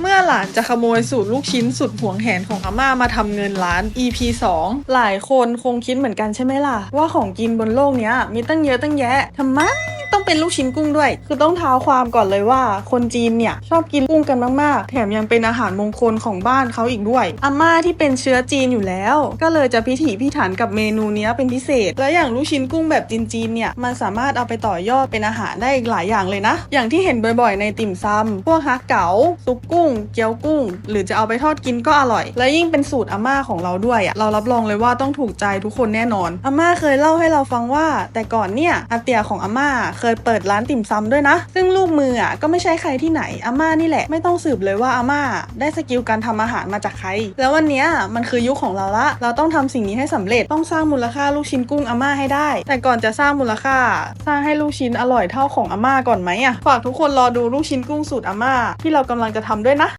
เมื่อหลานจะขโมยสูตรลูกชิ้นสุดห่วงแหนของอาม่ามาทำเงินล้าน EP 2 หลายคนคงคิดเหมือนกันใช่ไหมล่ะ ว่าของกินบนโลกเนี้ยมีตั้งเยอะตั้งแยะทำไมต้อง เป็นลูกชิ้นกุ้งด้วย คือต้องเท้าความก่อนเลยว่า คนจีนเนี่ยชอบกินกุ้งกันมากๆ แถมยังเป็นอาหารมงคลของบ้านเขาอีกด้วย อาม่าที่เป็นเชื้อจีนอยู่แล้ว ก็เลยจะพิถีพิถันกับเมนูเนี้ยเป็นพิเศษ และอย่างลูกชิ้นกุ้งแบบจีนๆเนี่ยมันสามารถเอาไปต่อยอดเป็นอาหารได้อีกหลายอย่างเลยนะ อย่างที่เห็นบ่อยๆ ในติ่มซำพวกฮักเก๋าซุปกุ้ง เกี๊ยวกุ้ง หรือจะเอาไปทอดกินก็อร่อย และยิ่งเป็นสูตรอาม่าของเราด้วยอะเรารับรองเลยว่าต้องถูกใจทุกคนแน่นอนอาม่าเคยเล่าให้เราฟังว่า แต่ก่อนเนี่ยอาเตียของอาม่าเคยเปิดร้านติ่มซำด้วยนะ ซึ่งลูกมืออะก็ไม่ใช่ใครที่ไหนอาม่านี่แหละ ไม่ต้องสืบเลยว่าอาม่าได้สกิลการทำอาหารมาจากใคร แล้ววันนี้มันคือยุคของเราละ เราต้องทำสิ่งนี้ให้สำเร็จ ต้องสร้างมูลค่าลูกชิ้นกุ้งอาม่าให้ได้ แต่ก่อนจะสร้างมูลค่า สร้างให้ลูกชิ้นอร่อยเท่าของอาม่าก่อนไหมอะ ฝากทุกคนรอดูลูกชิ้นกุ้งสูตรอาม่าที่เรากำลังจะทำด้วยนะ